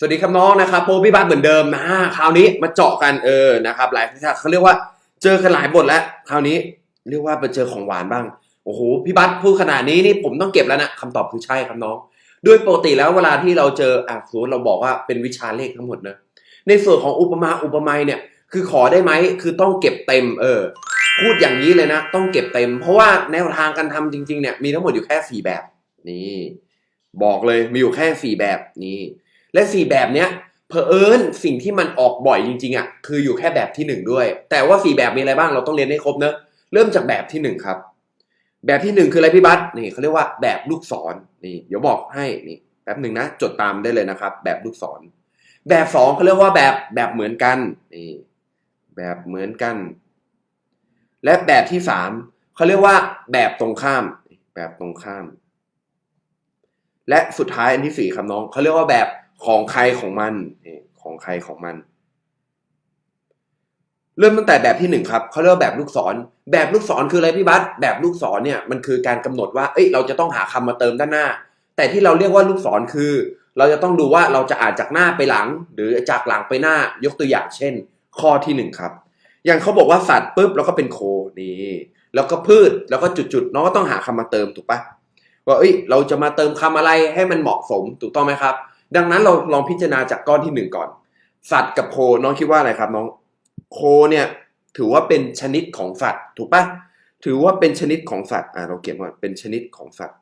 สวัสดีครับน้องนะครับโปพี่บัสเหมือนเดิมนะคราวนี้มาเจาะกันเออนะครับหลายท่านเขาเรียกว่าเจอกันหลายบทแล้ว คราวนี้เรียกว่าไปเจอของหวานบ้างโอ้โหพี่บัสพูดขนาดนี้นี่ผมต้องเก็บแล้วนะคำตอบคือใช่ครับน้อง ด้วยปกติแล้วเวลาที่เราเจออะสมมติเราบอกว่าเป็นวิชาเลขทั้งหมดนะในส่วนของอุปมาอุปไมยเนี่ยคือขอได้ไหมคือต้องเก็บเต็มเออ พูดอย่างนี้เลยนะ ต้องเก็บเต็ม เพราะว่าแนวทางการทำจริง ๆเนี่ยมีทั้งหมดอยู่แค่สี่แบบนี่บอกเลยมีอยู่แค่สี่แบบนี้ และสี่แบบเนี้ยเพอเอิญสิ่งที่มันออกบ่อยจริงๆอะคืออยู่แค่แบบที่หนึ่งด้วย แต่ว่าสี่แบบมีอะไรบ้างเราต้องเรียนให้ครบเนอะเริ่มจากแบบที่หนึ่งครับ แบบที่หนึ่งคืออะไรพี่บัสนี่เขาเรียกว่าแบบลูกศรนี่ เดี๋ยวบอกให้นี่แป๊บหนึ่งนะจดตามได้เลยนะครับ แบบลูกศร แบบสองเขาเรียกว่าแบบแบบเหมือนกันนี่แบบเหมือนกัน และแบบที่สามเขาเรียกว่าแบบตรงข้าม แบบตรงข้าม และสุดท้ายอันที่สี่ครับน้องเขาเรียกว่าแบบ ของใครของมันของใครของมัน เริ่มตั้งแต่แบบที่หนึ่งครับเขาเรียกว่าแบบลูกศร แบบลูกศรคืออะไรพี่บัสแบบลูกศรเนี่ยมันคือการกำหนดว่า เอ้ยเราจะต้องหาคำมาเติมด้านหน้า แต่ที่เราเรียกว่าลูกศรคือ เราจะต้องดูว่าเราจะอ่านจากหน้าไปหลัง หรือจากหลังไปหน้ายกตัวอย่างเช่น ข้อที่หนึ่งครับ อย่างเขาบอกว่าสัตว์ปุ๊บแล้วก็เป็นโคนี่แล้วก็พืชแล้วก็จุดๆน้องก็ต้องหาคำมาเติมถูกปะว่าเอ้ยเราจะมาเติมคำอะไรให้มันเหมาะสมถูกต้องไหมครับ ดังนั้นเราลองพิจารณาจากก้อนที่หนึ่งก่อน สัตว์กับโคน้องคิดว่าอะไรครับน้องโคเนี่ยถือว่าเป็นชนิดของสัตว์ ถูกปะถือว่าเป็นชนิดของสัตว์อ่าเราเขียนว่าเป็นชนิดของสัตว์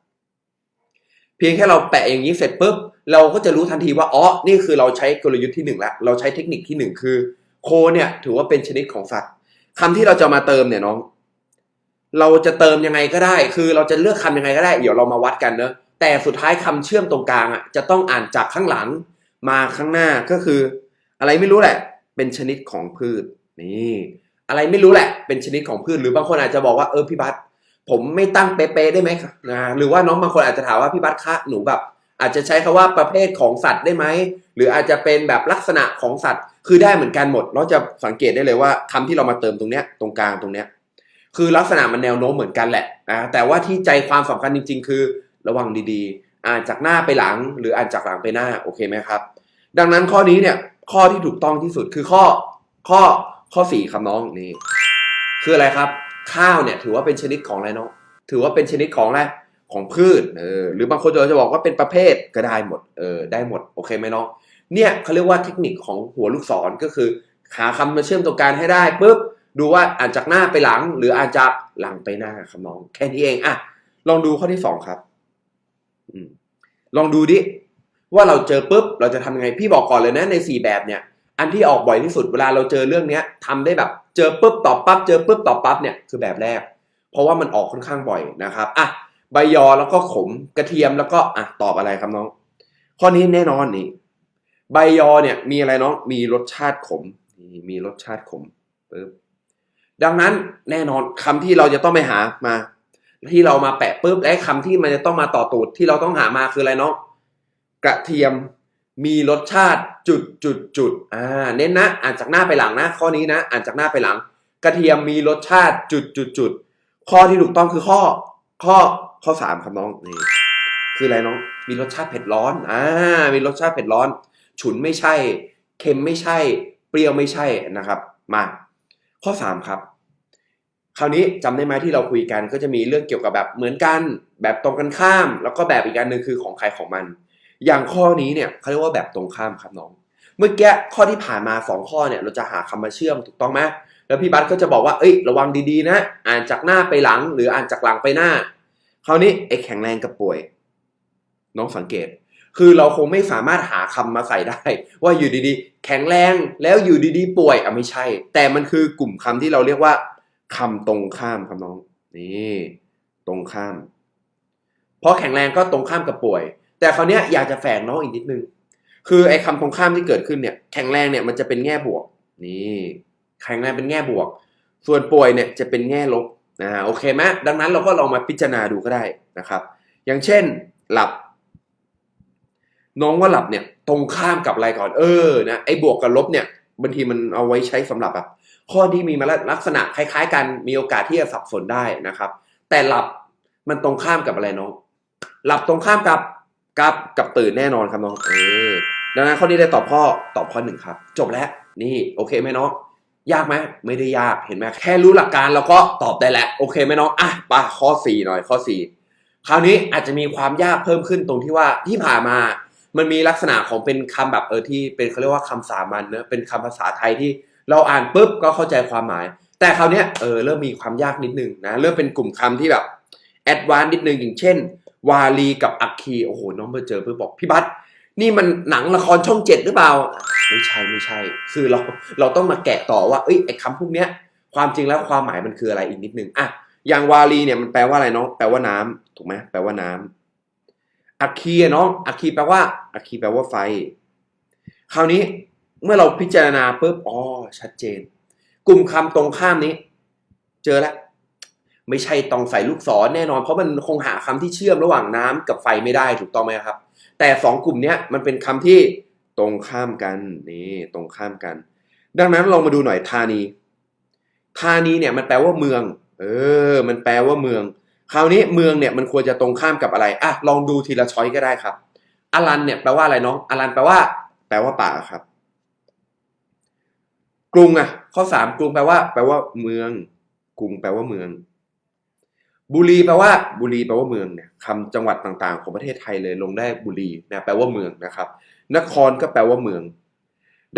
เพียงแค่เราแปะอย่างนี้เสร็จปุ๊บเราก็จะรู้ทันทีว่าอ๋อนี่คือเราใช้กลยุทธ์ที่หนึ่งแล้วเราใช้เทคนิคที่หนึ่งคือโคเนี่ยถือว่าเป็นชนิดของสัตว์คำที่เราจะมาเติมเนี่ยน้อง เราจะเติมยังไงก็ได้ คือเราจะเลือกคำยังไงก็ได้ เดี๋ยวเรามาวัดกันเนอะ แต่สุดท้ายคำเชื่อมตรงกลางอะจะต้องอ่านจากข้างหลังมาข้างหน้าก็คือ อะไรไม่รู้แหละ เป็นชนิดของพืชนี่อะไรไม่รู้แหละ เป็นชนิดของพืชหรือบางคนอาจจะบอกว่าเออพี่บัสผมไม่ตั้งเป๊ะๆได้ไหมนะหรือว่าน้องบางคนอาจจะถามว่าพี่บัสคะหนูแบบ อาจจะใช้คำว่าประเภทของสัตว์ได้ไหมหรืออาจจะเป็นแบบลักษณะของสัตว์ คือได้เหมือนกันหมด เราจะสังเกตได้เลยว่าคำที่เรามาเติมตรงเนี้ยตรงกลางตรงเนี้ยคือลักษณะมันแนวโน้มเหมือนกันแหละนะแต่ว่าที่ใจความสำคัญจริง ๆ คือ ระวังดีๆ อ่านจากหน้าไปหลัง หรืออ่านจากหลังไปหน้าโอเคไหมครับ ดังนั้นข้อนี้เนี่ยข้อที่ถูกต้องที่สุดคือข้อข้อข้อสี่ครับน้องนี่คืออะไรครับ ข้าวเนี่ยถือว่าเป็นชนิดของอะไรน้องถือว่าเป็นชนิดของอะไรของพืชเออหรือบางคนจะบอกว่าเป็นประเภทก็ได้หมดเออได้หมดโอเคไหมน้องเนี่ยเขาเรียกว่าเทคนิคของหัวลูกศรก็คือหาคำมาเชื่อมตรงกลางให้ได้ปุ๊บดูว่าอ่านจากหน้าไปหลัง หรืออ่านจากหลังไปหน้าครับน้อง แค่นี้เองอะลองดูข้อที่สองครับ ลองดูดิว่าเราเจอปุ๊บเราจะทำยังไงพี่บอกก่อนเลยนะในสี่แบบเนี่ยอันที่ออกบ่อยที่สุดเวลาเราเจอเรื่องเนี้ยทำได้แบบเจอปุ๊บตอบปั๊บเจอปุ๊บตอบปั๊บเนี่ยคือแบบแรก เพราะว่ามันออกค่อนข้างบ่อยนะครับอะใบยอแล้วก็ขมกระเทียมแล้วก็อะตอบอะไรครับน้อง ข้อนี้แน่นอนนี่ใบยอเนี่ยมีอะไรน้องมีรสชาติขมนี่มีรสชาติขมปึ๊บดังนั้นแน่นอนคำที่เราจะต้องไปหามา ที่เรามาแปะปุ๊บและคำที่มันจะต้องมาต่อตูดที่เราต้องหามาคืออะไรน้องกระเทียมมีรสชาติจุดจุดจุดอ่าเน้นนะอ่านจากหน้าไปหลังนะ ข้อนี้นะ อ่านจากหน้าไปหลัง กระเทียมมีรสชาติจุดจุดจุดข้อที่ถูกต้องคือข้อ ข้อข้อสามครับน้องนี่คืออะไรน้องมีรสชาติเผ็ดร้อนอ่ามีรสชาติเผ็ดร้อน ฉุนไม่ใช่ เค็มไม่ใช่ เปรี้ยวไม่ใช่นะครับ มา ข้อสามครับ คราวนี้จำได้ไหมที่เราคุยกันก็จะมีเรื่องเกี่ยวกับแบบเหมือนกันแบบตรงกันข้าม แล้วก็แบบอีกอันหนึ่งคือของใครของมัน อย่างข้อนี้เนี่ยเขาเรียกว่าแบบตรงข้ามครับน้อง เมื่อกี้ข้อที่ผ่านมาสองข้อเนี่ยเราจะหาคำมาเชื่อมถูกต้องไหมแล้วพี่บัสก็จะบอกว่าเอ้ยระวังดีๆนะ อ่านจากหน้าไปหลัง หรืออ่านจากหลังไปหน้า คราวนี้ไอ้แข็งแรงกับป่วย น้องสังเกต คือเราคงไม่สามารถหาคำมาใส่ได้ ว่าอยู่ดีๆ แข็งแรงแล้วอยู่ดีๆ ป่วยอะไม่ใช่ แต่มันคือกลุ่มคำที่เราเรียกว่า คำตรงข้ามครับน้อง นี่ตรงข้าม เพราะแข็งแรงก็ตรงข้ามกับป่วย แต่คราวนี้อยากจะแฝงน้องอีกนิดนึง คือไอ้คำตรงข้ามที่เกิดขึ้นเนี่ย แข็งแรงเนี่ยมันจะเป็นแง่บวก นี่ แข็งแรงเป็นแง่บวก ส่วนป่วยเนี่ยจะเป็นแง่ลบนะโอเคไหมดังนั้นเราก็ลองมาพิจารณาดูก็ได้นะครับ อย่างเช่นหลับ น้องว่าหลับเนี่ย ตรงข้ามกับอะไรก่อน เออ นะไอ้บวกกับลบเนี่ยบางทีมันเอาไว้ใช้สำหรับแบบ ข้อที่มีมาลักษณะคล้าย ๆ กันมีโอกาสที่จะสับสนได้นะครับ แต่หลับมันตรงข้ามกับอะไรน้องหลับตรงข้ามกับกับกับตื่นแน่นอนครับน้องเออดังนั้นข้อนี้ได้ตอบข้อตอบข้อหนึ่งครับ จบแล้วนี่โอเคไหมน้องยากไหมไม่ได้ยากเห็นไหมแค่รู้หลักการเราก็ตอบได้แล้วโอเคไหมน้องอะไปข้อสี่หน่อยข้อสี่คราวนี้อาจจะมีความยากเพิ่มขึ้นตรงที่ว่าที่ผ่านมา มันมีลักษณะของเป็นคำแบบเออที่เป็นเขาเรียกว่าคำสามัญเนอะเป็นคำภาษาไทยที่ เราอ่านปุ๊บก็เข้าใจความหมาย แต่คราวนี้เออเริ่มมีความยากนิดนึงนะเริ่มเป็นกลุ่มคำที่แบบแอดวานซ์นิดนึงอย่างเช่น วาลีกับอัคคีโอ้โหน้องไปเจอเพื่อบอกพี่บัสนี่มันหนังละครช่องเจ็ดหรือเปล่า ไม่ใช่ไม่ใช่ คือเราเราต้องมาแกะต่อว่าเอ้ยไอ้คำพวกเนี้ย ความจริงแล้วความหมายมันคืออะไรอีกนิดนึงอะอย่างวาลีเนี่ยมันแปลว่าอะไรน้องแปลว่าน้ำถูกไหมแปลว่าน้ำอัคคีอะน้องอัคคีแปลว่าอัคคีแปลว่าไฟ คราวนี้ เมื่อเราพิจารณาปุ๊บอ๋อชัดเจน กลุ่มคำตรงข้ามนี้ เจอแล้วไม่ใช่ต้องใส่ลูกศรแน่นอน เพราะมันคงหาคำที่เชื่อมระหว่างน้ำกับไฟไม่ได้ถูกต้องไหมครับ แต่สองกลุ่มนี้มันเป็นคำที่ตรงข้ามกันนี่ตรงข้ามกัน ดังนั้นลองมาดูหน่อยธานี ธานีเนี่ยมันแปลว่าเมือง เออ มันแปลว่าเมือง คราวนี้เมืองเนี่ยมันควรจะตรงข้ามกับอะไรอะลองดูทีละช้อยก็ได้ครับอลันเนี่ยแปลว่าอะไรน้องอลันแปลว่า แปลว่าป่าครับ รุงอะ ข้อสามกรุงแปลว่า แปลว่าเมือง กรุงแปลว่าเมือง บุรีแปลว่า บุรีแปลว่าเมืองเนี่ยคำจังหวัดต่างๆ ของประเทศไทยเลยลงได้บุรีนะแปลว่าเมืองนะครับ นครก็แปลว่าเมือง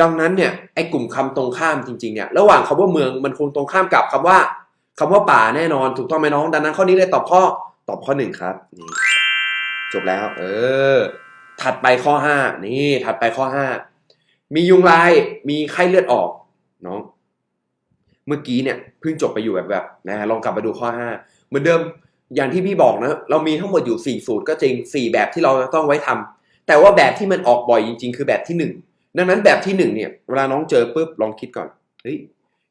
ดังนั้นเนี่ยไอ้กลุ่มคำตรงข้ามจริงๆเนี่ยระหว่างคำว่าเมืองมันคงตรงข้ามกับคำว่าคำว่าป่าแน่นอนถูกต้องไหมน้อง ดังนั้นข้อนี้เลยตอบข้อตอบข้อหนึ่งครับนี่จบแล้ว เออ ถัดไปข้อห้านี่ ถัดไปข้อห้ามียุงลายมีไข้เลือดออก น้อง เมื่อกี้เนี่ยเพิ่งจบไปอยู่แบบแบบนะลองกลับมาดูข้อห้าเหมือนเดิมอย่างที่พี่บอกนะ เรามีทั้งหมดอยู่สี่สูตรก็จริงสี่แบบที่เราจะต้องไว้ทำแต่ว่าแบบที่มันออกบ่อยจริง ๆ คือแบบที่หนึ่งดังนั้นแบบที่หนึ่งเนี่ย เวลาน้องเจอปุ๊บลองคิดก่อนเฮ้ย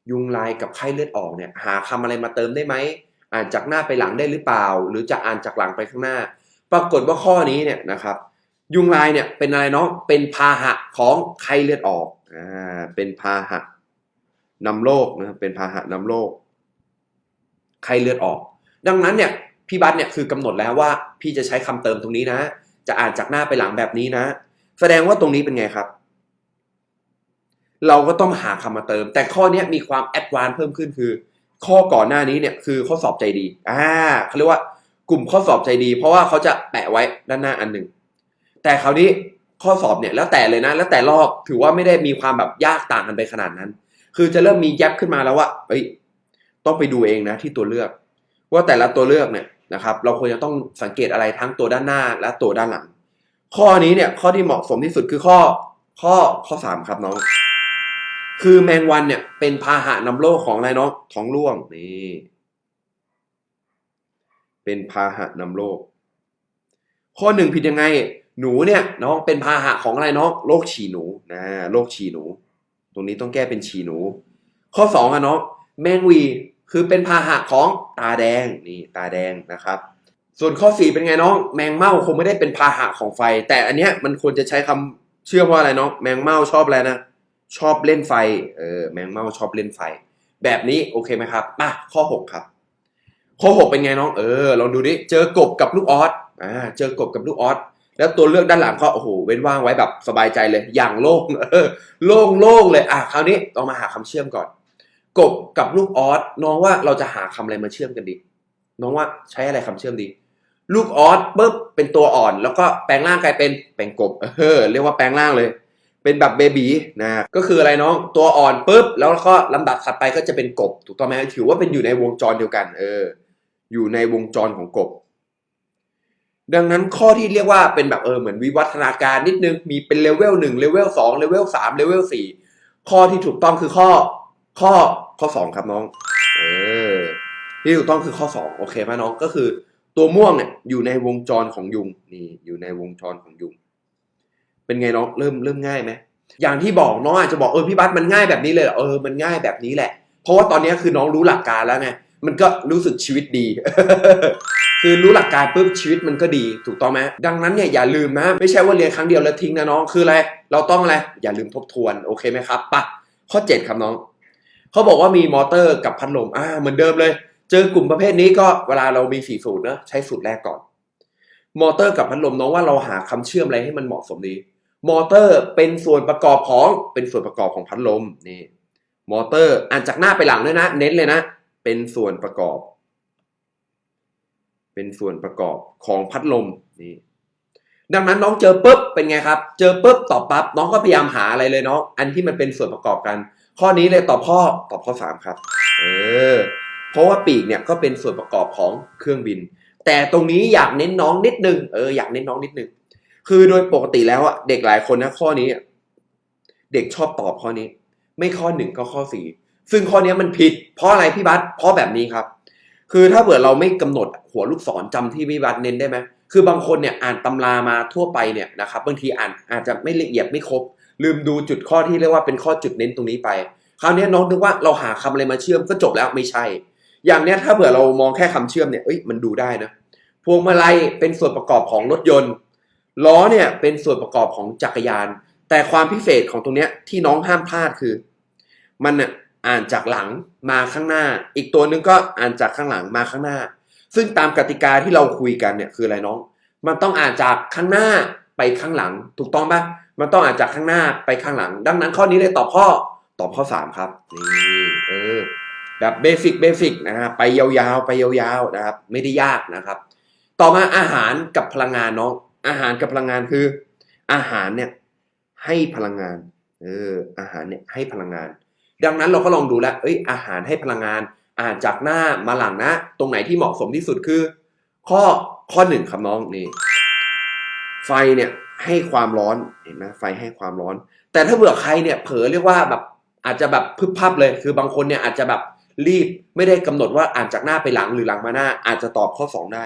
ยุงลายกับไข้เลือดออกเนี่ย หาคำอะไรมาเติมได้ไหมอ่านจากหน้าไปหลังได้หรือเปล่า หรือจะอ่านจากหลังไปข้างหน้า ปรากฏว่าข้อนี้เนี่ยนะครับ ยุงลายเนี่ยเป็นอะไรน้องเป็นพาหะของไข้เลือดออกอ่าเป็นพาหะ นำโรคนะเป็นพาหะนำโรคไข้เลือดออก ดังนั้นเนี่ยพี่บัสเนี่ยคือกำหนดแล้วว่า พี่จะใช้คำเติมตรงนี้นะ จะอ่านจากหน้าไปหลังแบบนี้นะ แสดงว่าตรงนี้เป็นไงครับ เราก็ต้องหาคำมาเติม แต่ข้อนี้มีความแอดวานเพิ่มขึ้นคือ ข้อก่อนหน้านี้เนี่ยคือข้อสอบใจดีอ่าเขาเรียกว่ากลุ่มข้อสอบใจดี เพราะว่าเขาจะแปะไว้ด้านหน้าอันหนึ่งแต่คราวนี้ข้อสอบเนี่ยแล้วแต่เลยนะ แล้วแต่รอบถือว่าไม่ได้มีความแบบยากต่างกันไปขนาดนั้น คือจะเริ่มมีแยบขึ้นมาแล้วว่าเอ้ยต้องไปดูเองนะที่ตัวเลือก ว่าแต่ละตัวเลือกเนี่ยนะครับ เราควรจะต้องสังเกตอะไรทั้งตัวด้านหน้าและตัวด้านหลัง ข้อนี้เนี่ยข้อที่เหมาะสมที่สุดคือข้อข้อข้อสามครับน้อง คือแมงวันเนี่ยเป็นพาหะนำโรคของอะไรน้องท้องร่วงนี่เป็นพาหะนำโรคข้อหนึ่งผิดยังไง หนูเนี่ยน้องเป็นพาหะของอะไรน้องโรคฉี่หนูนะโรคฉี่หนู รงนี้ต้องแก้เป็นฉี่หนู ข้อสองอะน้องแมงวีคือเป็นพาหะของตาแดงนี่ตาแดงนะครับ ส่วนข้อสี่เป็นไงน้อง แมงเม่าคงไม่ได้เป็นพาหะของไฟ แต่อันเนี้ยมันควรจะใช้คำเชื่อว่าอะไรน้องแมงเม่าชอบอะไรนะชอบเล่นไฟเออแมงเม่าชอบเล่นไฟ แบบนี้โอเคไหมครับมาข้อหกครับ ข้อหกเป็นไงน้องเออลองดูดิเจอกบกับลูกออสอ่าเจอกบกับลูกออส แล้วตัวเลือกด้านหลังก็โอ้โหเว้นว่างไว้แบบสบายใจเลยอย่างโล่งโล่งโล่งเลยอะคราวนี้ต้องมาหาคำเชื่อมก่อน กบกับลูกออสน้องว่าเราจะหาคำอะไรมาเชื่อมกันดี น้องว่าใช้อะไรคำเชื่อมดี ลูกออสปุ๊บเป็นตัวอ่อน แล้วก็แปลงร่างกลายเป็นเป็นกบเออเรียกว่าแปลงร่างเลย เป็นแบบเบบีนะก็คืออะไรน้องตัวอ่อนปุ๊บแล้วก็ลำดับถัดไปก็จะเป็นกบ ถูกต้องไหมถือว่าเป็นอยู่ในวงจรเดียวกัน เออ อยู่ในวงจรของกบ ดังนั้นข้อที่เรียกว่าเป็นแบบเออเหมือนวิวัฒนาการนิดนึง มีเป็นเลเวลหนึ่งเลเวลสองเลเวลสามเลเวลสี่ข้อที่ถูกต้องคือข้อ ข้อข้อสองครับน้อง เออ ที่ถูกต้องคือข้อสองโอเคไหมน้องก็คือ ตัวม่วงเนี่ยอยู่ในวงจรของยุงนี่อยู่ในวงจรของยุง เป็นไงน้องเริ่มเริ่มง่ายไหมอย่างที่บอกน้องอาจจะบอกเออพี่บัสมันง่ายแบบนี้เลยเหรอเออมันง่ายแบบนี้แหละ เพราะว่าตอนนี้คือน้องรู้หลักการแล้วไง มันก็รู้สึกชีวิตดี คือรู้หลักการปุ๊บชีวิตมันก็ดีถูกต้องไหมดังนั้นเนี่ยอย่าลืมนะไม่ใช่ว่าเรียนครั้งเดียวแล้วทิ้งนะน้องคืออะไร เราต้องอะไรอย่าลืมทบทวนโอเคไหมครับปะข้อเจ็ดครับน้องเขาบอกว่ามีมอเตอร์กับพัดลมอ่าเหมือนเดิมเลย เจอกลุ่มประเภทนี้ก็เวลาเรามีสี่สูตรนะใช้สูตรแรกก่อน มอเตอร์กับพัดลมน้องว่าเราหาคำเชื่อมอะไรให้มันเหมาะสมดี มอเตอร์เป็นส่วนประกอบของเป็นส่วนประกอบของพัดลมนี่มอเตอร์อ่านจากหน้าไปหลังด้วยนะ เน้นเลยนะ เป็นส่วนประกอบ เป็นส่วนประกอบของพัดลมนี่ดังนั้นน้องเจอปุ๊บเป็นไงครับ เจอปุ๊บตอบปั๊บน้องก็พยายามหาอะไรเลยเนาะอันที่มันเป็นส่วนประกอบกัน ข้อนี้เลยตอบข้อตอบข้อสามครับ เออ เพราะว่าปีกเนี่ยก็เป็นส่วนประกอบของเครื่องบิน แต่ตรงนี้อยากเน้นน้องนิดนึงเอออยากเน้นน้องนิดนึงคือโดยปกติแล้วอะเด็กหลายคนนะข้อนี้ เด็กชอบตอบข้อนี้ ไม่ข้อหนึ่งก็ข้อสี่ ซึ่งข้อนี้มันผิด เพราะอะไรพี่บัสเพราะแบบนี้ครับ คือถ้าเผื่อเราไม่กำหนดหัวลูกศรจำที่พี่บัสเน้นได้ไหมคือบางคนเนี่ยอ่านตำรามาทั่วไปเนี่ยนะครับบางทีอ่านอาจจะไม่ละเอียดไม่ครบ ลืมดูจุดข้อที่เรียกว่าเป็นข้อจุดเน้นตรงนี้ไป คราวนี้น้องนึกว่าเราหาคำอะไรมาเชื่อมก็จบแล้วไม่ใช่ อย่างเนี้ยถ้าเผื่อเรามองแค่คำเชื่อมเนี่ยเอ้ยมันดูได้นะพวงมาลัยเป็นส่วนประกอบของรถยนต์ล้อเนี่ยเป็นส่วนประกอบของจักรยาน แต่ความพิเศษของตรงเนี้ยที่น้องห้ามพลาดคือ มันน่ะ อ่านจากหลังมาข้างหน้า อีกตัวหนึงก็อ่านจากข้างหลังมาข้างหน้า ซึ่งตามกติกาที่เราคุยกันเนี่ยคืออะไรน้อง มันต้องอ่านจากข้างหน้าไปข้างหลัง ถูกต้องปะมันต้องอ่านจากข้างหน้าไปข้างหลัง ดังนั้นข้อนี้เลยตอบข้อตอบข้อสามครับนี่เออแบบเบสิกเบสิกนะฮะไปยาวๆ ไปยาวๆนะครับ ไม่ได้ยากนะครับ ต่อมาอาหารกับพลังงานน้องอาหารกับพลังงานคือ อาหารเนี่ยให้พลังงานเอออาหารเนี่ยให้พลังงาน ดังนั้นเราก็ลองดูแล้วเอ้ยอาหารให้พลังงานอ่านจากหน้ามาหลังนะ ตรงไหนที่เหมาะสมที่สุดคือ ข้อข้อหนึ่งครับน้องนี่ไฟเนี่ยให้ความร้อนเห็นไหมไฟให้ความร้อน แต่ถ้าเผื่อใครเนี่ยเผลอเรียกว่าแบบอาจจะแบบพึบพับเลย คือบางคนเนี่ยอาจจะแบบรีบไม่ได้กำหนดว่าอ่านจากหน้าไปหลังหรือหลังมาหน้า อาจจะตอบข้อสองได้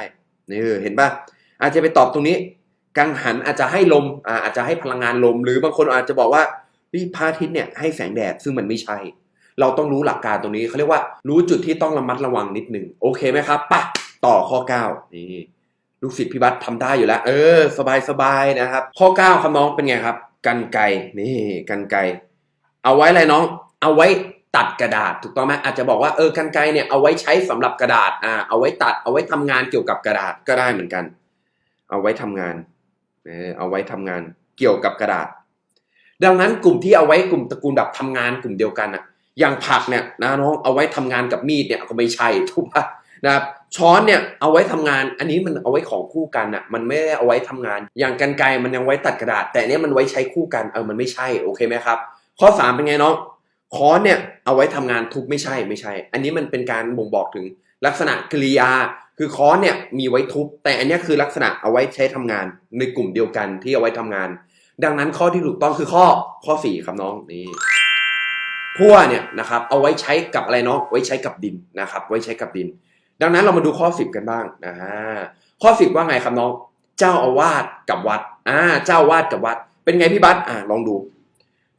นี่เห็นปะอาจจะไปตอบตรงนี้ กังหันอาจจะให้ลมอ่าอาจจะให้พลังงานลม หรือบางคนอาจจะบอกว่า พี่พระอาทิตย์เนี่ยให้แสงแดดซึ่งมันไม่ใช่ เราต้องรู้หลักการตรงนี้เขาเรียกว่ารู้จุดที่ต้องระมัดระวังนิดนึงโอเคไหมครับปะต่อข้อเก้านี่ลูกศิษย์พี่บัตทำได้อยู่แล้ว เออ สบายสบายนะครับ ข้อ 9ครับน้องเป็นไงครับ กันไกนี่กันไกเอาไว้อะไรน้อง เอาไว้ตัดกระดาษถูกต้องไหมอาจจะบอกว่าเออกันไกเนี่ยเอาไว้ใช้สำหรับกระดาษอ่าเอาไว้ตัดเอาไว้ทำงานเกี่ยวกับกระดาษก็ได้เหมือนกัน เอาไว้ทำงานเออเอาไว้ทำงานเกี่ยวกับกระดาษ ดังนั้นกลุ่มที่เอาไว้กลุ่มตระกูลแบบทำงานกลุ่มเดียวกันอะอย่างผักเนี่ยนะน้องเอาไว้ทำงานกับมีดเนี่ยก็ไม่ใช่ถูกปะนะครับช้อนเนี่ยเอาไว้ทำงานอันนี้มันเอาไว้ของคู่กันอะมันไม่ได้เอาไว้ทำงาน อย่างกันไกรมันยังไว้ตัดกระดาษ แต่อันเนี้ยมันไว้ใช้คู่กันเออมันไม่ใช่โอเคไหมครับ ข้อสามเป็นไงน้องค้อนเนี่ยเอาไว้ทำงานทุบไม่ใช่ไม่ใช่ อันนี้มันเป็นการบ่งบอกถึงลักษณะกริยา คือค้อนเนี่ยมีไว้ทุบ แต่อันนี้คือลักษณะเอาไว้ใช้ทำงานในกลุ่มเดียวกันที่เอาไว้ทำงาน ดังนั้นข้อที่ถูกต้องคือข้อข้อสี่ครับน้องนี่พั่วเนี่ยนะครับเอาไว้ใช้กับอะไรเนาะไว้ใช้กับดินนะครับ ไว้ใช้กับดิน ดังนั้นเรามาดูข้อสิบกันบ้างนะฮะข้อสิบว่าไงครับน้อง เจ้าอาวาสกับวัดอ่าเจ้าอาวาสกับวัด เป็นไงพี่บัสอ่าลองดู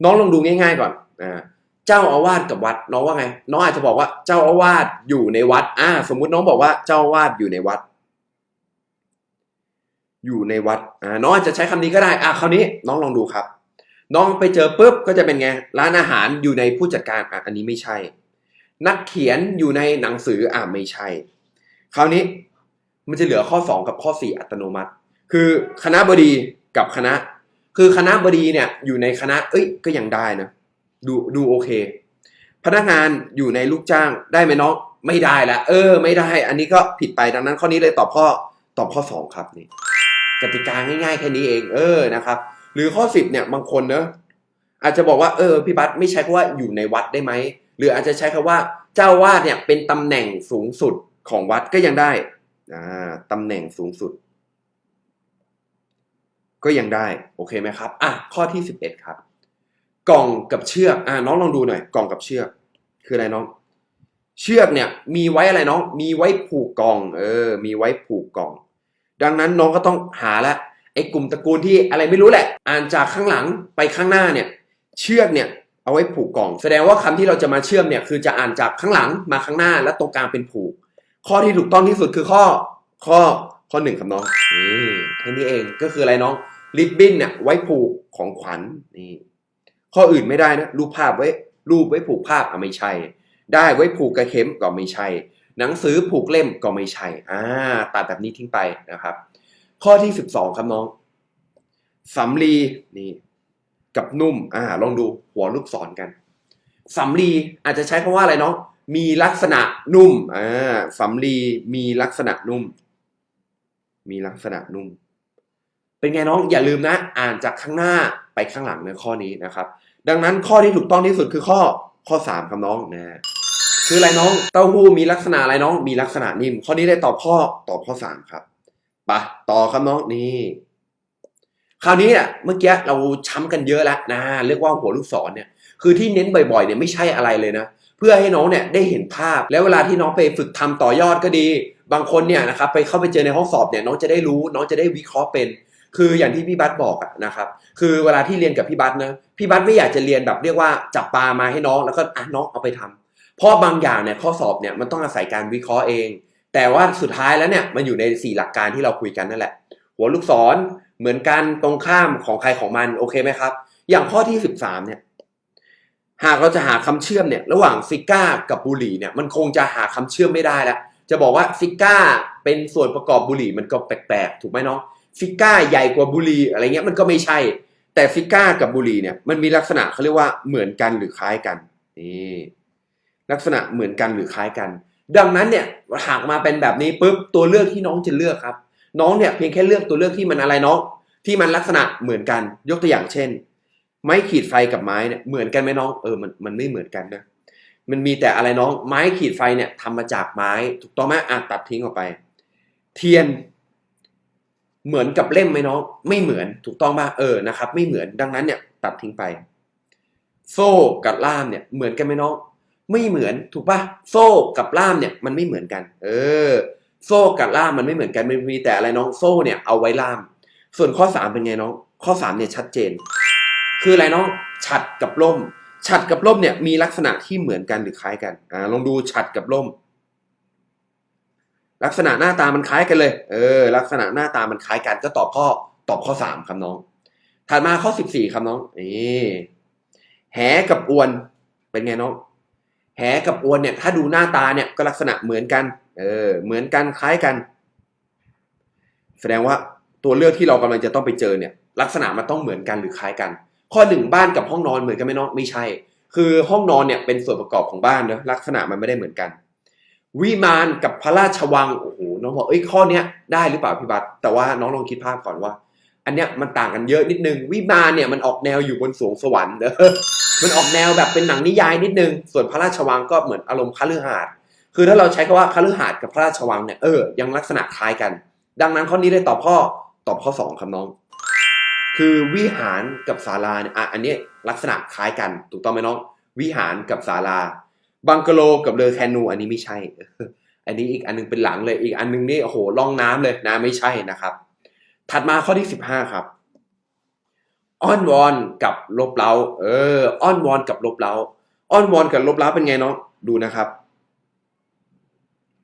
น้องลองดูง่าย ๆ ก่อนอ่าเจ้าอาวาสกับวัด น้องว่าไง น้องอาจจะบอกว่าเจ้าอาวาสอยู่ในวัดอ่าสมมุติน้องบอกว่าเจ้าอาวาสอยู่ในวัด อยู่ในวัดอ่าน้องอาจจะใช้คำนี้ก็ได้อ่าคราวนี้น้องลองดูครับ น้องไปเจอปุ๊บก็จะเป็นไงร้านอาหารอยู่ในผู้จัดการอะอันนี้ไม่ใช่ นักเขียนอยู่ในหนังสืออะไม่ใช่ คราวนี้มันจะเหลือข้อ 2 กับข้อ 4 อัตโนมัติ คือคณะบดีกับคณะ คือคณะบดีเนี่ยอยู่ในคณะเอ้ยก็ยังได้นะดูดูโอเค พนักงานอยู่ในลูกจ้างได้ไหมน้องไม่ได้ละเออ ไม่ได้ อันนี้ก็ผิดไปดังนั้นข้อนี้เลยตอบข้อตอบข้อ 2 ครับนี่ กติกาง่ายๆแค่นี้เองเออนะครับ หรือข้อ 10เนี่ยบางคนเนอะอาจจะบอกว่าเออพี่บัสไม่ใช้คำว่าอยู่ในวัดได้ไหมหรืออาจจะใช้คำว่าเจ้าวาดเนี่ยเป็นตำแหน่งสูงสุดของวัดก็ยังได้อ่าตำแหน่งสูงสุด ก็ยังได้โอเคไหมครับอะข้อที่สิบเอ็ดครับ กล่องกับเชือกอ่าน้องลองดูหน่อย กล่องกับเชือก คืออะไรน้อง เชือกเนี่ย มีไว้อะไรน้อง มีไว้ผูกกล่อง เออ มีไว้ผูกกล่อง ดังนั้นน้องก็ต้องหาละไอ้กลุ่มตระกูลที่อะไรไม่รู้แหละ อ่านจากข้างหลังไปข้างหน้าเนี่ยเชือกเนี่ยเอาไว้ผูกกล่อง แสดงว่าคำที่เราจะมาเชื่อมเนี่ยคือจะอ่านจากข้างหลังมาข้างหน้าและตรงกลางเป็นผูก ข้อที่ถูกต้องที่สุดคือข้อข้อข้อหนึ่งครับน้องนี่แค่นี้เองก็คืออะไรน้องริบบิ้นเนี่ยไว้ผูกของขวัญนี่ข้ออื่นไม่ได้นะรูปภาพไว้รูปไว้ผูกภาพอะไม่ใช่ ได้ไว้ผูกกระเข็มก็ไม่ใช่ หนังสือผูกเล่มก็ไม่ใช่อ่าตัดแบบนี้ทิ้งไปนะครับ ข้อที่สิบสองครับน้องสำลีนี่กับนุ่มอ่าลองดูหัวลูกศรกันสำลีอาจจะใช้คำว่าอะไรเนาะมีลักษณะนุ่มอ่าสำลีมีลักษณะนุ่ม มีลักษณะนุ่ม เป็นไงน้องอย่าลืมนะ อ่านจากข้างหน้าไปข้างหลังในข้อนี้นะครับ ดังนั้นข้อที่ถูกต้องที่สุดคือข้อข้อสามครับน้องนะ คืออะไรน้อง เต้าหู้มีลักษณะอะไรน้อง มีลักษณะนิ่ม ข้อนี้ได้ตอบข้อตอบข้อสามครับไปะต่อครับน้องนี่คราวนี้เนี่ยเมื่อกี้เราช้ำกันเยอะแล้วนะเรียกว่าหัวลูกศรเนี่ยคือที่เน้นบ่อยๆเนี่ยไม่ใช่อะไรเลยนะ เพื่อให้น้องเนี่ยได้เห็นภาพ แล้วเวลาที่น้องไปฝึกทำต่อยอดก็ดี บางคนเนี่ยนะครับไปเข้าไปเจอในห้องสอบเนี่ยน้องจะได้รู้ น้องจะได้วิเคราะห์เป็น คืออย่างที่พี่บัสบอกอะนะครับ คือเวลาที่เรียนกับพี่บัสนะพี่บัสไม่อยากจะเรียนแบบเรียกว่าจับปลามาให้น้องแล้วก็อะน้องเอาไปทำ เพราะบางอย่างเนี่ยข้อสอบเนี่ยมันต้องอาศัยการวิเคราะห์เอง แต่ว่าสุดท้ายแล้วเนี่ยมันอยู่ในสี่หลักการที่เราคุยกันนั่นแหละ หัวลูกศรเหมือนกันตรงข้ามของใครของมันโอเคไหมครับ อย่างข้อที่สิบสามเนี่ยหากเราจะหาคำเชื่อมเนี่ยระหว่างซิก้ากับบุหรี่เนี่ยมันคงจะหาคำเชื่อมไม่ได้แล้วจะบอกว่าซิก้าเป็นส่วนประกอบบุหรี่มันก็แปลกๆถูกไหมน้องซิก้าใหญ่กว่าบุหรี่อะไรเงี้ยมันก็ไม่ใช่ แต่ซิก้ากับบุหรี่เนี่ยมันมีลักษณะเขาเรียกว่าเหมือนกันหรือคล้ายกันนี่ ลักษณะเหมือนกันหรือคล้ายกัน ดังนั้นเนี่ยหากมาเป็นแบบนี้ปุ๊บตัวเลือกที่น้องจะเลือกครับ น้องเนี่ยเพียงแค่เลือกตัวเลือกที่มันอะไรน้อง ที่มันลักษณะเหมือนกัน ยกตัวอย่างเช่น ไม้ขีดไฟกับไม้เนี่ยเหมือนกันไหมน้องเออมันมันไม่เหมือนกันนะมันมีแต่อะไรน้องไม้ขีดไฟเนี่ยทำมาจากไม้ถูกต้องไหมอะตัดทิ้งออกไป เทียนเหมือนกับเล่มไหมน้องไม่เหมือนถูกต้องป่ะเออนะครับ ไม่เหมือนดังนั้นเนี่ยตัดทิ้งไป โซ่กับล่ามเนี่ยเหมือนกันไหมน้อง ไม่เหมือนถูกปะโซ่กับล่ามเนี่ยมันไม่เหมือนกัน เออ โซ่กับล่ามมันไม่เหมือนกันมันมีแต่อะไรน้องโซ่เนี่ยเอาไว้ล่าม ส่วนข้อสามเป็นไงน้องข้อสามเนี่ยชัดเจน คืออะไรน้องฉัดกับล่มฉัดกับล่มเนี่ยมีลักษณะที่เหมือนกันหรือคล้ายกันอ่าลองดูฉัดกับล่ม ลักษณะหน้าตามันคล้ายกันเลย เออ ลักษณะหน้าตามันคล้ายกัน ก็ตอบข้อตอบข้อสามครับน้องถัดมาข้อสิบสี่ครับน้องนี่แหกับอวนเป็นไงน้อง แหกับอวนเนี่ยถ้าดูหน้าตาเนี่ยก็ลักษณะเหมือนกันเออเหมือนกันคล้ายกัน แสดงว่าตัวเลือกที่เรากำลังจะต้องไปเจอเนี่ย ลักษณะมันต้องเหมือนกันหรือคล้ายกัน ข้อหนึ่งบ้านกับห้องนอนเหมือนกันไหมเน้องไม่ใช่ คือห้องนอนเนี่ยเป็นส่วนประกอบของบ้านนะลักษณะมันไม่ได้เหมือนกัน วิมานกับพระราชวังโอ้โหน้องบอกเอ้ยข้อเนี้ยได้หรือเปล่าพี่บัตแต่ว่าน้องลองคิดภาพก่อนว่า อันเนี้ยมันต่างกันเยอะนิดนึง วิมานเนี่ยมันออกแนวอยู่บนสวงสวรรค์เด้อมันออกแนวแบบเป็นหนังนิยายนิดนึง ส่วนพระราชวังก็เหมือนอารมณ์คฤหาสน์คือถ้าเราใช้คำว่าคฤหาสน์กับพระราชวังเนี่ยเออยังลักษณะคล้ายกัน ดังนั้นข้อนี้ได้ตอบข้อตอบข้อสองครับน้อง คือวิหารกับศาลาเนี่ยอะอันนี้ลักษณะคล้ายกัน ถูกต้องไหมน้อง วิหารกับศาลา บังกะโลกับเรือแคนู อันนี้ไม่ใช่ อันนี้อีกอันนึงเป็นหลังเลยอีกอันนึงนี่โอ้โหล่องน้ำเลยนะไม่ใช่นะครับ ถัดมาข้อที่สิบห้าครับอ้อนวอนกับลบเล้า เอออ้อนวอนกับลบเล้าอ้อนวอนกับลบเล้าเป็นไงน้องดูนะครับ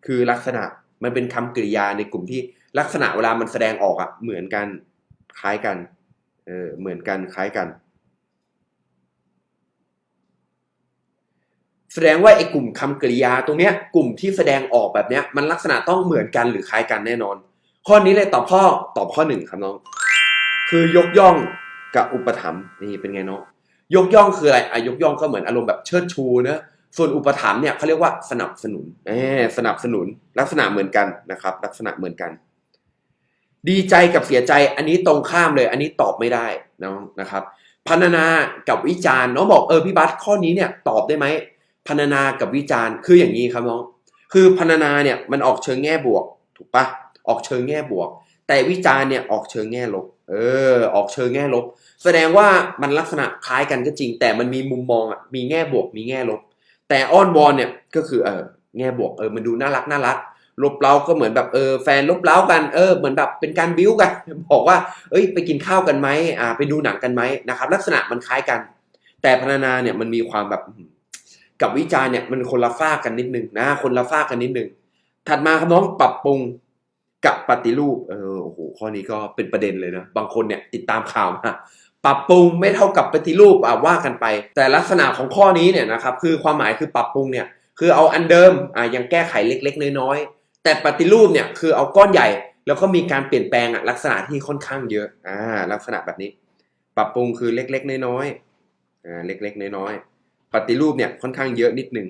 คือลักษณะมันเป็นคำกริยาในกลุ่มที่ลักษณะเวลามันแสดงออกอะเหมือนกันคล้ายกันเออเหมือนกันคล้ายกัน แสดงว่าไอ้กลุ่มคำกริยาตรงเนี้ยกลุ่มที่แสดงออกแบบเนี้ยมันลักษณะต้องเหมือนกันหรือคล้ายกันแน่นอน ข้อนี้เลยตอบข้อตอบข้อหนึ่งครับน้อง คือยกย่องกับอุปถัมภ์นี่เป็นไงน้องยกย่องคืออะไรอะยกย่องก็เหมือนอารมณ์แบบเชิดชูนะส่วนอุปถัมภ์เนี่ยเขาเรียกว่าสนับสนุนเออสนับสนุนลักษณะเหมือนกันนะครับ ลักษณะเหมือนกัน ดีใจกับเสียใจอันนี้ตรงข้ามเลย อันนี้ตอบไม่ได้น้องนะครับพันนากับวิจารณ์น้องบอกเออพี่บัสข้อนี้เนี่ยตอบได้ไหมพันนากับวิจารณ์คืออย่างนี้ครับน้องคือพันนาเนี่ยมันออกเชิงแง่บวกถูกปะ ออกเชิงแง่บวก แต่วิจารณ์เนี่ยออกเชิงแง่ลบ เออ ออกเชิงแง่ลบ แสดงว่ามันลักษณะคล้ายกันก็จริง แต่มันมีมุมมองอะมีแง่บวกมีแง่ลบ แต่อ้อนวอนเนี่ยก็คือเออแง่บวกเออมันดูน่ารักน่ารักลบเล้าก็เหมือนแบบเออแฟนลบเล้ากันเออเหมือนแบบเป็นการบิ้วกันบอกว่าเอ้ยไปกินข้าวกันไหมอ่าไปดูหนังกันไหมนะครับลักษณะมันคล้ายกัน แต่พรรณนาเนี่ยมันมีความแบบกับวิจารณ์เนี่ยมันคนละฝ้ากันนิดนึงนะคนละฝ้ากกันนิดนึงถัดมาครับน้องปรับปรุง กับปฏิรูปเออโอ้โหข้อนี้ก็เป็นประเด็นเลยนะ บางคนเนี่ยติดตามข่าวมาปรับปรุงไม่เท่ากับปฏิรูปอะว่ากันไป แต่ลักษณะของข้อนี้เนี่ยนะครับคือความหมายคือปรับปรุงเนี่ยคือเอาอันเดิมอะยังแก้ไขเล็ก ๆ น้อยๆแต่ปฏิรูปเนี่ยคือเอาก้อนใหญ่ แล้วก็มีการเปลี่ยนแปลงอะลักษณะที่ค่อนข้างเยอะอ่าลักษณะแบบนี้ ปรับปรุงคือเล็ก ๆ น้อยๆอ่าเล็ก ๆ น้อยๆปฏิรูปเนี่ยค่อนข้างเยอะนิดนึง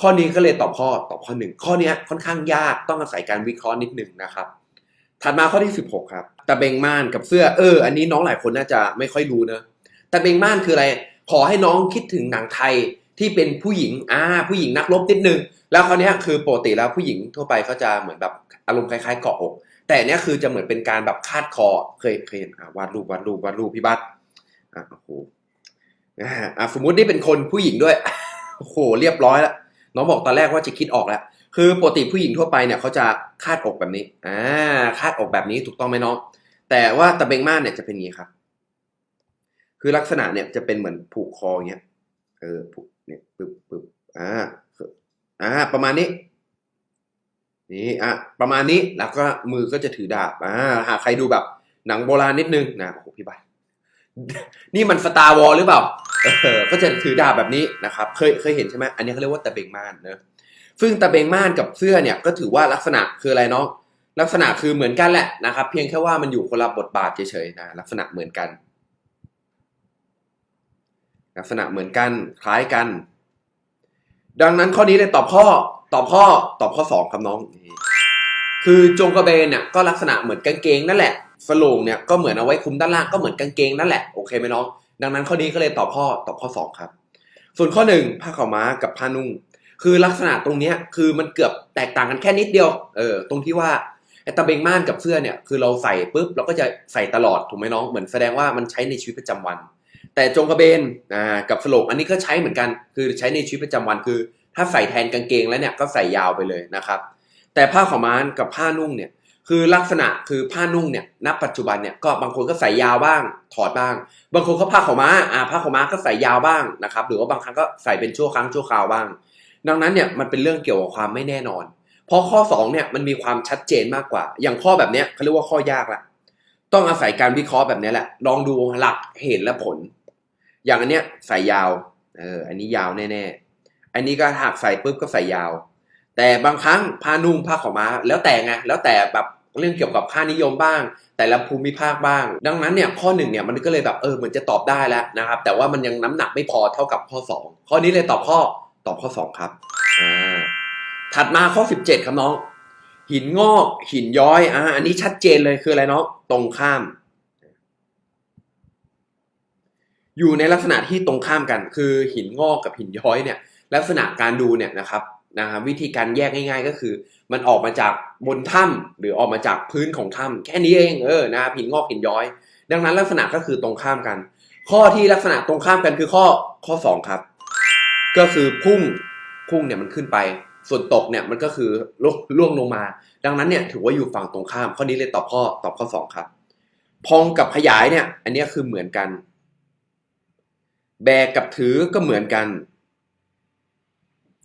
ข้อนี้ก็เลยตอบข้อตอบข้อหนึ่งข้อนี้ค่อนข้างยากต้องอาศัยการวิเคราะห์นิดหนึ่งนะครับ ถัดมาข้อที่ 16 ครับตะเบงม่านกับเสื้อเออ อันนี้น้องหลายคนน่าจะไม่ค่อยรู้นะตะเบงม่านคืออะไร ขอให้น้องคิดถึงหนังไทยที่เป็นผู้หญิงอ่าผู้หญิงนักรบนิดนึงแล้วคราวนี้คือปกติแล้วผู้หญิงทั่วไปเขาจะเหมือนแบบอารมณ์คล้ายๆเกาะอก แต่เนี้ยคือจะเหมือนเป็นการแบบคาดคอเคยเคยเห็นอะวาดรูปวาดรูปวาดรูปพี่บัสอะโอ้โหอ่าอะสมมุตินี่เป็นคนผู้หญิงด้วยโอ้โหเรียบร้อยแล้ว น้องบอกตอนแรกว่าจะคิดออกแล้ว คือปกติผู้หญิงทั่วไปเนี่ยเขาจะคาดอกแบบนี้ อ่า คาดอกแบบนี้ถูกต้องไหมน้อง แต่ว่าตะเบงม่านเนี่ยจะเป็นอย่างนี้ครับ คือลักษณะเนี่ยจะเป็นเหมือนผูกคออย่างเงี้ย เออ ผูก เนี่ยปึ๊บปึ๊บอ่าออ่า ประมาณนี้ นี่ อะ ประมาณนี้ แล้วก็มือก็จะถือดาบ อ่า หากใครดูแบบหนังโบราณนิดนึงนะโอ้โหพี่บาย นี่มันสตาร์วอลหรือเปล่าเออก็จะถือดาบแบบนี้นะครับ เคยเคยเห็นใช่ไหมอันนี้เขาเรียกว่าตะเบงม่านเนอะซึ่งตะเบงม่านกับเสื้อเนี่ยก็ถือว่าลักษณะคืออะไรเนาะลักษณะคือเหมือนกันแหละนะครับ เพียงแค่ว่ามันอยู่คนละบทบาทเฉยๆนะลักษณะเหมือนกัน ลักษณะเหมือนกันคล้ายกัน ดังนั้นข้อนี้เลยตอบข้อตอบข้อตอบข้อสองครับน้อง คือจงกระเบนเนี่ยก็ลักษณะเหมือนกางเกงนั่นแหละ สโลงเนี่ยก็เหมือนเอาไว้คุมด้านล่างก็เหมือนกางเกงนั่นแหละโอเคไหมน้อง ดังนั้นข้อนี้ก็เลยตอบข้อตอบข้อสองครับ ส่วนข้อหนึ่งผ้าขาวม้ากับผ้านุ่ง คือลักษณะตรงนี้คือมันเกือบแตกต่างกันแค่นิดเดียวเออตรงที่ว่าไอ้ตะเบงม่านกับเสื้อเนี่ยคือเราใส่ปุ๊บเราก็จะใส่ตลอดถูกไหมน้องเหมือนแสดงว่ามันใช้ในชีวิตประจำวัน แต่จงกระเบนอ่ากับสโลกอันนี้ก็ใช้เหมือนกันคือใช้ในชีวิตประจำวันคือ ถ้าใส่แทนกางเกงแล้วเนี่ยก็ใส่ยาวไปเลยนะครับแต่ผ้าขาวม้ากับผ้านุ่งเนี่ย คือลักษณะคือผ้านุ่งเนี่ยณปัจจุบันเนี่ยก็บางคนก็ใส่ยาวบ้าง ถอดบ้าง บางคนก็ผ้าขาวม้าอ่าผ้าขาวม้าก็ใส่ยาวบ้างนะครับหรือว่าบางครั้งก็ใส่เป็นชั่วครั้งชั่วคราวบ้าง ดังนั้นเนี่ยมันเป็นเรื่องเกี่ยวกับความไม่แน่นอน เพราะข้อ2เนี่ยมันมีความชัดเจนมากกว่า อย่างข้อแบบเนี้ยเขาเรียกว่าข้อยากละต้องอาศัยการวิเคราะห์แบบนี้แหละ ลองดูหลักเหตุและผล อย่างอันเนี้ยใส่ยาวเอออันนี้ยาวแน่ๆอันนี้ก็หากใส่ปุ๊บก็ใส่ยาว แต่บางครั้งผ้านุ่งผ้าขาวม้า แล้วแต่ไงแล้วแต่แบบ เรื่องเกี่ยวกับค่านิยมบ้าง แต่ละภูมิภาคบ้าง ดังนั้นเนี่ยข้อหนึ่งเนี่ยมันก็เลยแบบเออเหมือนจะตอบได้แล้วนะครับแต่ว่ามันยังน้ำหนักไม่พอเท่ากับข้อ 2 ข้อนี้เลยตอบข้อตอบข้อ 2 ครับอ่าถัดมาข้อ 17 ครับน้อง หินงอกหินย้อยอ่าอันนี้ชัดเจนเลยคืออะไรเน้องตรงข้าม อยู่ในลักษณะที่ตรงข้ามกัน คือหินงอกกับหินย้อยเนี่ยลักษณะการดูเนี่ยนะครับ นะครับวิธีการแยกง่าย ๆ ก็คือ มันออกมาจากบนถ้ำหรือออกมาจากพื้นของถ้ำแค่นี้เองเออนะครับหินงอกหินย้อย ดังนั้นลักษณะก็คือตรงข้ามกัน ข้อที่ลักษณะตรงข้ามกันคือข้อข้อสองครับ ก็คือพุ่งพุ่งเนี่ยมันขึ้นไป ส่วนตกเนี่ยมันก็คือล่วงล่วงลงมา ดังนั้นเนี่ยถือว่าอยู่ฝั่งตรงข้าม ข้อนี้เลยตอบข้อตอบข้อสองครับ พองกับขยายเนี่ย อันนี้คือเหมือนกัน แบกกับถือก็เหมือนกัน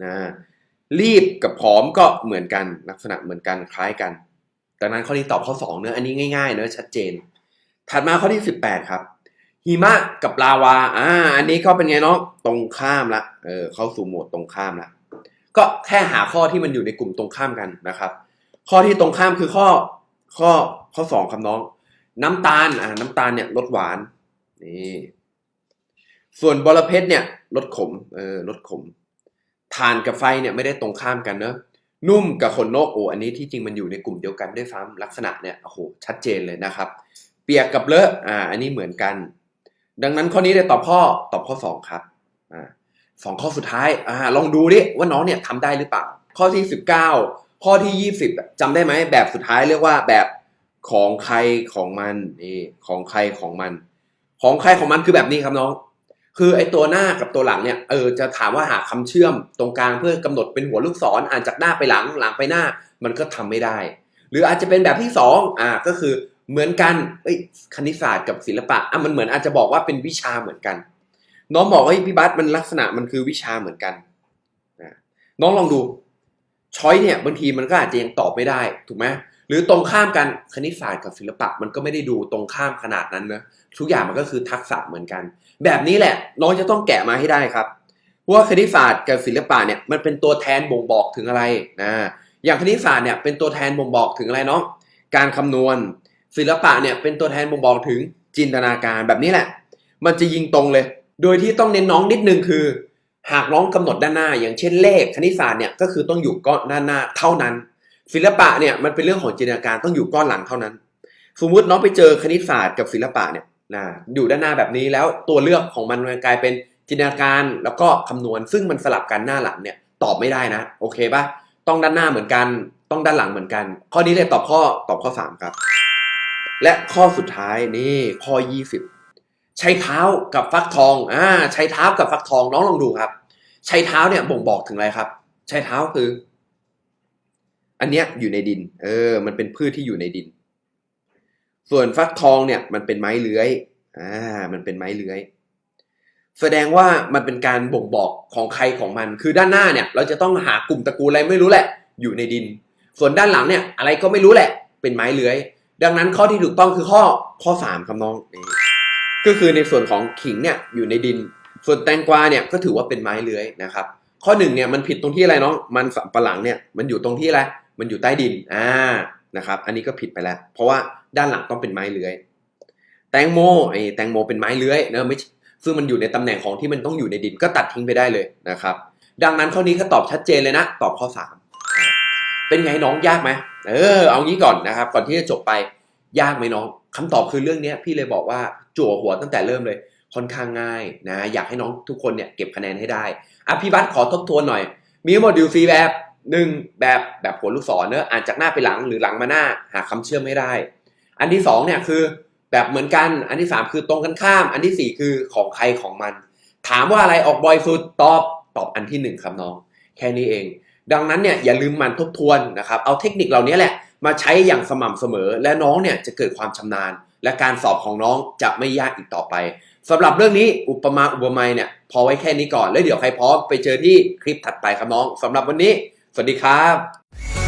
นะ รีบกับผอมก็เหมือนกันลักษณะเหมือนกันคล้ายกันดังนั้นข้อนี้ตอบข้อสองเนอะอันนี้ง่ายๆเนื้อะชัดเจน ถัดมาข้อที่สิบแปดครับหิมะกับลาวาอ่าอันนี้ก็เป็นไงเนาะตรงข้ามละเออเข้าสู่โหมดตรงข้ามละก็แค่หาข้อที่มันอยู่ในกลุ่มตรงข้ามกันนะครับ ข้อที่ตรงข้ามคือข้อข้อข้อสองครับน้อง น้ำตาลอ่าน้ำตาลเนี่ยลดหวานนี่ส่วนบอระเพ็ดเนี่ยลดขมเออลดขม ถ่านกับไฟเนี่ยไม่ได้ตรงข้ามกันเนอะนุ่มกับขนนกโอ้อันนี้ที่จริงมันอยู่ในกลุ่มเดียวกันด้วยซ้ำลักษณะเนี่ยโอ้โหชัดเจนเลยนะครับ เปียกกับเลอะอ่าอันนี้เหมือนกัน ดังนั้นข้อนี้ได้ตอบข้อตอบข้อสองครับอ่าสองข้อสุดท้ายอ่าลองดูดิว่าน้องเนี่ยทำได้หรือเปล่า ข้อที่สิบเก้าข้อที่ยี่สิบจำได้ไหมแบบสุดท้ายเรียกว่าแบบของใครของมันนี่ของใครของมัน ของใครของมันคือแบบนี้ครับน้อง คือไอ้ตัวหน้ากับตัวหลังเนี่ยเออจะถามว่าหาคำเชื่อมตรงกลางเพื่อกำหนดเป็นหัวลูกศรอ่านจากหน้าไปหลังหลังไปหน้ามันก็ทำไม่ได้ หรืออาจจะเป็นแบบที่สองอ่าก็คือเหมือนกันเอ้ยคณิตศาสตร์กับศิลปะอะมันเหมือนอาจจะบอกว่าเป็นวิชาเหมือนกัน น้องบอกว่าพี่บัสมันลักษณะมันคือวิชาเหมือนกันน้องลองดูช้อยเนี่ยบางทีมันก็อาจจะยังตอบไม่ได้ถูกไหม หรือตรงข้ามกันคณิตศาสตร์กับศิลปะมันก็ไม่ได้ดูตรงข้ามขนาดนั้นเนอะทุกอย่างมันก็คือทักษะเหมือนกัน แบบนี้แหละน้องจะต้องแกะมาให้ได้ครับว่าคณิตศาสตร์กับศิลปะเนี่ยมันเป็นตัวแทนบ่งบอกถึงอะไรนะอย่างคณิตศาสตร์เนี่ยเป็นตัวแทนบ่งบอกถึงอะไรเนาะการคำนวณ ศิลปะเนี่ยเป็นตัวแทนบ่งบอกถึงจินตนาการแบบนี้แหละ มันจะยิงตรงเลย โดยที่ต้องเน้นน้องนิดนึงคือ หากน้องกำหนดด้านหน้า อย่างเช่นเลขคณิตศาสตร์เนี่ยก็คือต้องอยู่ก้อนด้านหน้าเท่านั้น ศิลปะเนี่ยมันเป็นเรื่องของจินตนาการต้องอยู่ก้อนหลังเท่านั้น สมมติน้องไปเจอคณิตศาสตร์กับศิลปะเนี่ยนะอยู่ด้านหน้าแบบนี้แล้วตัวเลือกของมันมันกลายเป็นจินตนาการแล้วก็คำนวณ ซึ่งมันสลับกันหน้าหลังเนี่ยตอบไม่ได้นะ โอเคปะต้องด้านหน้าเหมือนกัน ต้องด้านหลังเหมือนกัน ข้อนี้เลยตอบข้อตอบข้อสามครับ และข้อสุดท้ายนี่ข้อยี่สิบใช้เท้ากับฟักทองอ่าใช้เท้ากับฟักทองน้องลองดูครับ ใช้เท้าเนี่ยบ่งบอกถึงอะไรครับ ใช้เท้าคือ อันเนี้ยอยู่ในดิน เออ มันเป็นพืชที่อยู่ในดิน ส่วนฟักทองเนี่ย มันเป็นไม้เลื้อย อ่า มันเป็นไม้เลื้อย แสดงว่ามันเป็นการบ่งบอกของใครของมัน คือด้านหน้าเนี่ย เราจะต้องหากลุ่มตระกูลอะไรไม่รู้แหละ อยู่ในดิน ส่วนด้านหลังเนี่ย อะไรก็ไม่รู้แหละ เป็นไม้เลื้อย ดังนั้นข้อที่ถูกต้องคือข้อข้อสามครับน้องนี่ก็คือในส่วนของขิงเนี่ยอยู่ในดิน ส่วนแตงกวาเนี่ยก็ถือว่าเป็นไม้เลื้อยนะครับ ข้อหนึ่งเนี่ยมันผิดตรงที่อะไรน้อง มันสำปะหลังเนี่ยมันอยู่ตรงที่อะไร มันอยู่ใต้ดินอ่านะครับ อันนี้ก็ผิดไปแล้ว เพราะว่าด้านหลังต้องเป็นไม้เลื้อย แตงโมไอ้แตงโมเป็นไม้เลื้อยนะไม่ซึ่งมันอยู่ในตำแหน่งของที่มันต้องอยู่ในดินก็ตัดทิ้งไปได้เลยนะครับ ดังนั้นข้อนี้ก็ตอบชัดเจนเลยนะ ตอบข้อสามเป็นไงน้องยากไหมเออ เอางี้ก่อนนะครับ ก่อนที่จะจบไปยากไหมน้องคำตอบคือเรื่องนี้พี่เลยบอกว่าจั่วหัวตั้งแต่เริ่มเลย ค่อนข้างง่ายนะ อยากให้น้องทุกคนเนี่ยเก็บคะแนนให้ได้อะพี่บัสขอทบทวนหน่อย มีโมดูลฟรีแบบ หนึ่งแบบแบบผลลูกศรเนอะอ่านจากหน้าไปหลังหรือหลังมาหน้าหาคำเชื่อมไม่ได้ อันที่สองเนี่ยคือแบบเหมือนกัน อันที่สามคือตรงกันข้าม อันที่สี่คือของใครของมัน ถามว่าอะไรออกบ่อยสุดตอบตอบอันที่หนึ่งครับน้อง แค่นี้เอง ดังนั้นเนี่ยอย่าลืมมันทบทวนนะครับ เอาเทคนิคเหล่านี้แหละมาใช้อย่างสม่ำเสมอ และน้องเนี่ยจะเกิดความชำนาญ และการสอบของน้องจะไม่ยากอีกต่อไปสำหรับเรื่องนี้อุปมาอุปไมยเนี่ยพอไว้แค่นี้ก่อนแล้วเดี๋ยวใครพร้อมไปเจอที่คลิปถัดไปครับน้องสำหรับวันนี้ สวัสดีครับ